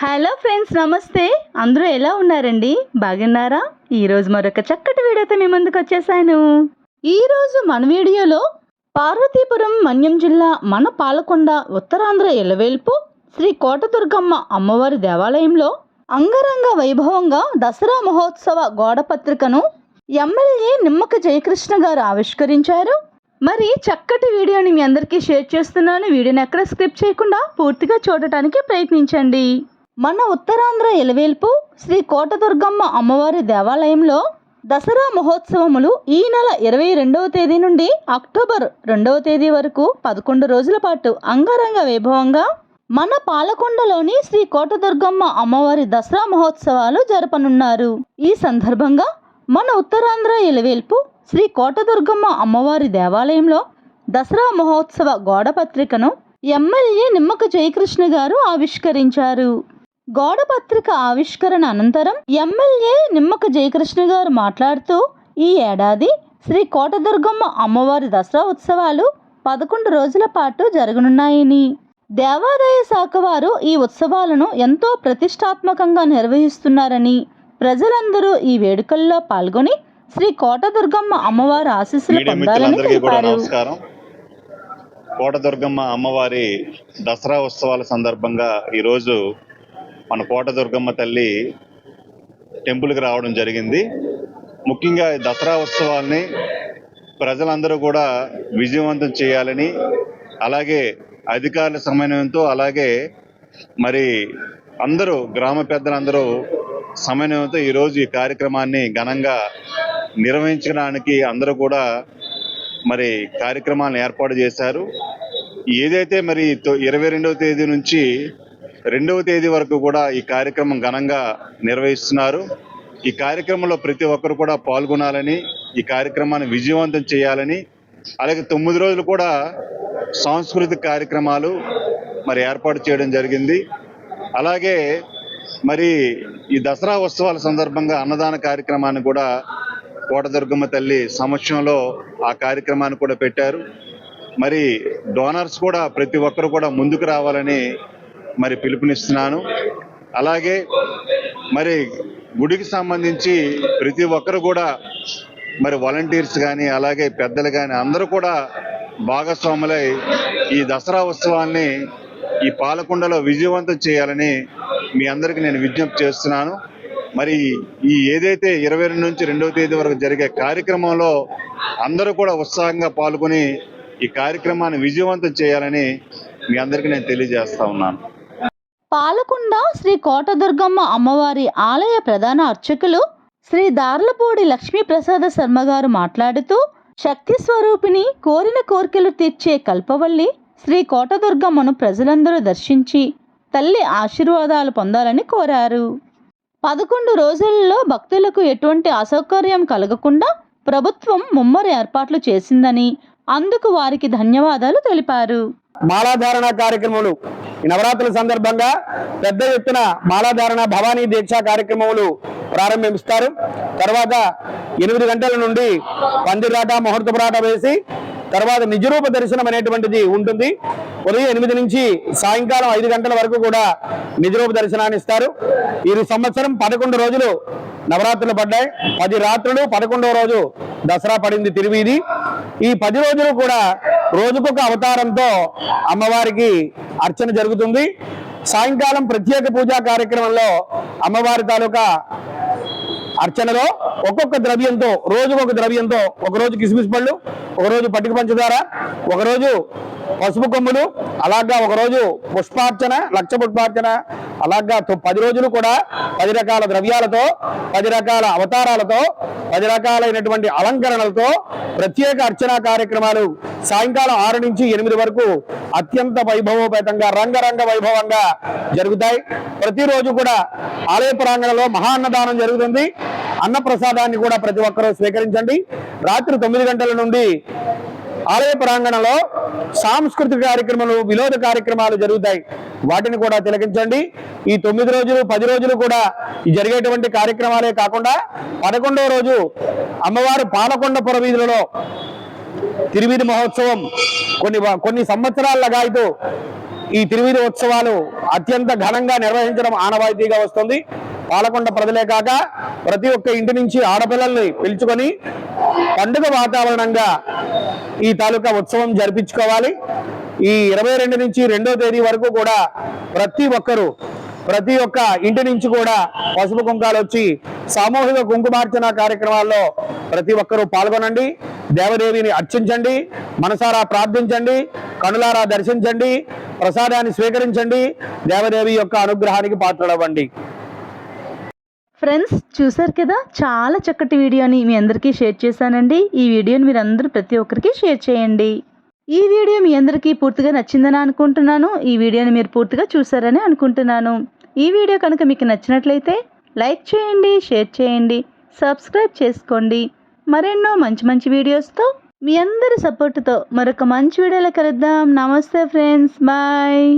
Hello friends నమస్తే. అందరూ ఎలా ఉన్నారండి? బాగున్నారా? ఈరోజు మరొక చక్కటి వీడియోతో మీ ముందుకు వచ్చేసాను. ఈరోజు మన వీడియోలో పార్వతీపురం మన్యం జిల్లా మన పాలకొండ ఉత్తరాంధ్ర ఎలవేల్పు శ్రీ కోటదుర్గమ్మ అమ్మవారి దేవాలయంలో అంగరంగ వైభవంగా దసరా మహోత్సవ గోడ పత్రికను ఎమ్మెల్యే నిమ్మక జయకృష్ణ గారు ఆవిష్కరించారు. మరి చక్కటి వీడియోని మీ అందరికీ షేర్ చేస్తున్నాను. వీడియోని ఎక్కడ స్క్రిప్ట్ చేయకుండా పూర్తిగా చూడటానికి ప్రయత్నించండి. మన ఉత్తరాంధ్ర ఎలవేల్పు శ్రీ కోటదుర్గమ్మ అమ్మవారి దేవాలయంలో దసరా మహోత్సవములు ఈ నెల ఇరవై రెండవ తేదీ నుండి అక్టోబర్ రెండవ తేదీ వరకు పదకొండు రోజుల పాటు అంగరంగ వైభవంగా మన పాలకొండలోని శ్రీ కోటదుర్గమ్మ అమ్మవారి దసరా మహోత్సవాలు జరపనున్నారు. ఈ సందర్భంగా మన ఉత్తరాంధ్ర ఎలవేల్పు శ్రీ కోటదుర్గమ్మ అమ్మవారి దేవాలయంలో దసరా మహోత్సవ గోడ పత్రికను ఎమ్మెల్యే నిమ్మక జయకృష్ణ గారు ఆవిష్కరించారు. గోడ పత్రిక ఆవిష్కరణ అనంతరం ఎమ్మెల్యే నిమ్మక జయకృష్ణ గారు మాట్లాడుతూ ఈ ఏడాది శ్రీ కోటదుర్గమ్మ అమ్మవారి దసరా ఉత్సవాలు పదకొండు రోజుల పాటు జరగనున్నాయని. దేవాదాయ శాఖ వారు ఈ ఉత్సవాలను ఎంతో ప్రతిష్టాత్మకంగా నిర్వహిస్తున్నారని ప్రజలందరూ ఈ వేడుకల్లో పాల్గొని శ్రీ కోటదుర్గమ్మ అమ్మవారి ఆశీస్సులు పొందాలని తెలిపారు. కోటదుర్గమ్మ అమ్మవారి దసరా ఉత్సవాల సందర్భంగా ఈరోజు మన కోట దుర్గమ్మ తల్లి టెంపుల్కి రావడం జరిగింది. ముఖ్యంగా దసరా ఉత్సవాల్ని ప్రజలందరూ కూడా విజయవంతం చేయాలని అలాగే అధికారుల సమన్వయంతో అలాగే మరి అందరూ గ్రామ పెద్దలందరూ సమన్వయంతో ఈరోజు ఈ కార్యక్రమాన్ని ఘనంగా నిర్వహించడానికి అందరూ కూడా మరి కార్యక్రమాలను ఏర్పాటు చేశారు. ఏదైతే మరి ఇరవై రెండవ తేదీ నుంచి రెండవ తేదీ వరకు కూడా ఈ కార్యక్రమం ఘనంగా నిర్వహిస్తున్నారు. ఈ కార్యక్రమంలో ప్రతి ఒక్కరు కూడా పాల్గొనాలని ఈ కార్యక్రమాన్ని విజయవంతం చేయాలని అలాగే తొమ్మిది రోజులు కూడా సాంస్కృతిక కార్యక్రమాలు మరి ఏర్పాటు చేయడం జరిగింది. అలాగే మరి ఈ దసరా ఉత్సవాల సందర్భంగా అన్నదాన కార్యక్రమాన్ని కూడా కోటదుర్గమ్మ తల్లి సమక్షంలో ఆ కార్యక్రమాన్ని కూడా పెట్టారు. మరి డోనర్స్ కూడా ప్రతి ఒక్కరు కూడా ముందుకు రావాలని మరి పిలుపునిస్తున్నాను. అలాగే మరి గుడికి సంబంధించి ప్రతి ఒక్కరు కూడా మరి వాలంటీర్స్ కానీ అలాగే పెద్దలు కానీ అందరూ కూడా భాగస్వాములై ఈ దసరా ఉత్సవాల్ని ఈ పాలకొండలో విజయవంతం చేయాలని మీ అందరికీ నేను విజ్ఞప్తి చేస్తున్నాను. మరి ఈ ఏదైతే ఇరవై రెండు నుంచి రెండవ తేదీ వరకు జరిగే కార్యక్రమంలో అందరూ కూడా ఉత్సాహంగా పాల్గొని ఈ కార్యక్రమాన్ని విజయవంతం చేయాలని మీ అందరికీ నేను తెలియజేస్తా ఉన్నాను. పాలకొండ శ్రీ కోటదుర్గమ్మ అమ్మవారి ఆలయ ప్రధాన అర్చకులు శ్రీ దార్లపూడి లక్ష్మీప్రసాద శర్మ గారు మాట్లాడుతూ శక్తి స్వరూపిణి కోరిన కోరికలు తీర్చే కల్పవల్లి శ్రీ కోటదుర్గమ్మను ప్రజలందరూ దర్శించి తల్లి ఆశీర్వాదాలు పొందాలని కోరారు. పదకొండు రోజులలో భక్తులకు ఎటువంటి అసౌకర్యం కలగకుండా ప్రభుత్వం ముమ్మర ఏర్పాట్లు చేసిందని అందుకు వారికి ధన్యవాదాలు తెలిపారు. మాలాధారణ కార్యక్రమాలు ఈ నవరాత్రుల సందర్భంగా పెద్ద ఎత్తున మాలాధారణ భవానీ దీక్ష కార్యక్రమములు ప్రారంభిస్తారు. తర్వాత ఎనిమిది గంటల నుండి పందిరాట ముహూర్తపురాట వేసి తర్వాత నిజరూప దర్శనం అనేటువంటిది ఉంటుంది. ఉదయం ఎనిమిది నుంచి సాయంకాలం ఐదు గంటల వరకు కూడా నిజరూప దర్శనాన్ని ఇస్తారు. ఈ సంవత్సరం పదకొండు రోజులు నవరాత్రులు పడ్డాయి. పది రాత్రులు పదకొండవ రోజు దసరా పడింది తిరువీధి ఈ పది రోజులు కూడా రోజుకొక అవతారంతో అమ్మవారికి అర్చన జరుగుతుంది. సాయంకాలం ప్రత్యేక పూజా కార్యక్రమంలో అమ్మవారి తాలూకా అర్చనలో ఒక్కొక్క ద్రవ్యంతో రోజుకొక ద్రవ్యంతో ఒకరోజు కిస్మిస్ పళ్ళు ఒకరోజు పట్టిక పంచదార ఒకరోజు పసుపు కొమ్ములు అలాగా ఒకరోజు పుష్పార్చన లక్ష పుష్పార్చన అలాగా తొ- పది రోజులు కూడా పది రకాల ద్రవ్యాలతో పది రకాల అవతారాలతో పది రకాలైనటువంటి అలంకరణలతో ప్రత్యేక అర్చనా కార్యక్రమాలు సాయంకాలం ఆరు నుంచి ఎనిమిది వరకు అత్యంత వైభవోపేతంగా రంగరంగ వైభవంగా జరుగుతాయి. ప్రతిరోజు కూడా ఆలయ ప్రాంగణంలో మహాన్నదానం జరుగుతుంది. అన్నప్రసాదాన్ని కూడా ప్రతి ఒక్కరూ స్వీకరించండి. రాత్రి తొమ్మిది గంటల నుండి ఆలయ ప్రాంగణంలో సాంస్కృతిక కార్యక్రమాలు వినోద కార్యక్రమాలు జరుగుతాయి. వాటిని కూడా తిలకించండి. ఈ తొమ్మిది రోజులు పది రోజులు కూడా జరిగేటువంటి కార్యక్రమాలే కాకుండా పదకొండవ రోజు అమ్మవారు పాలకొండ పురవీధులలో తిరువిధి మహోత్సవం కొన్ని కొన్ని సంవత్సరాల లగాయితూ ఈ తిరువిధి ఉత్సవాలు అత్యంత ఘనంగా నిర్వహించడం ఆనవాయితీగా వస్తుంది. పాలకొండ ప్రజలే కాక ప్రతి ఒక్క ఇంటి నుంచి ఆడపిల్లల్ని పిలుచుకొని పండుగ వాతావరణంగా ఈ తాలూకా ఉత్సవం జరిపించుకోవాలి. ఈ ఇరవై రెండు నుంచి రెండో తేదీ వరకు కూడా ప్రతి ఒక్కరూ ప్రతి ఒక్క ఇంటి నుంచి కూడా పసుపు కుంకాలు వచ్చి సామూహిక కుంకుమార్చన కార్యక్రమాల్లో ప్రతి ఒక్కరూ పాల్గొనండి. దేవదేవిని అర్చించండి మనసారా ప్రార్థించండి కనులారా దర్శించండి ప్రసాదాన్ని స్వీకరించండి దేవదేవి యొక్క అనుగ్రహానికి పాత్రలవ్వండి. ఫ్రెండ్స్ చూసారు కదా? చాలా చక్కటి వీడియోని మీ అందరికీ షేర్ చేశానండి. ఈ వీడియోని మీరు అందరూ ప్రతి ఒక్కరికి షేర్ చేయండి. ఈ వీడియో మీ అందరికీ పూర్తిగా నచ్చిందని అనుకుంటున్నాను. ఈ వీడియోని మీరు పూర్తిగా చూసారని అనుకుంటున్నాను. ఈ వీడియో కనుక మీకు నచ్చినట్లయితే లైక్ చేయండి షేర్ చేయండి సబ్స్క్రైబ్ చేసుకోండి. మరెన్నో మంచి మంచి వీడియోస్తో మీ అందరి సపోర్టుతో మరొక మంచి వీడియోలో కలుద్దాం. నమస్తే ఫ్రెండ్స్. బాయ్.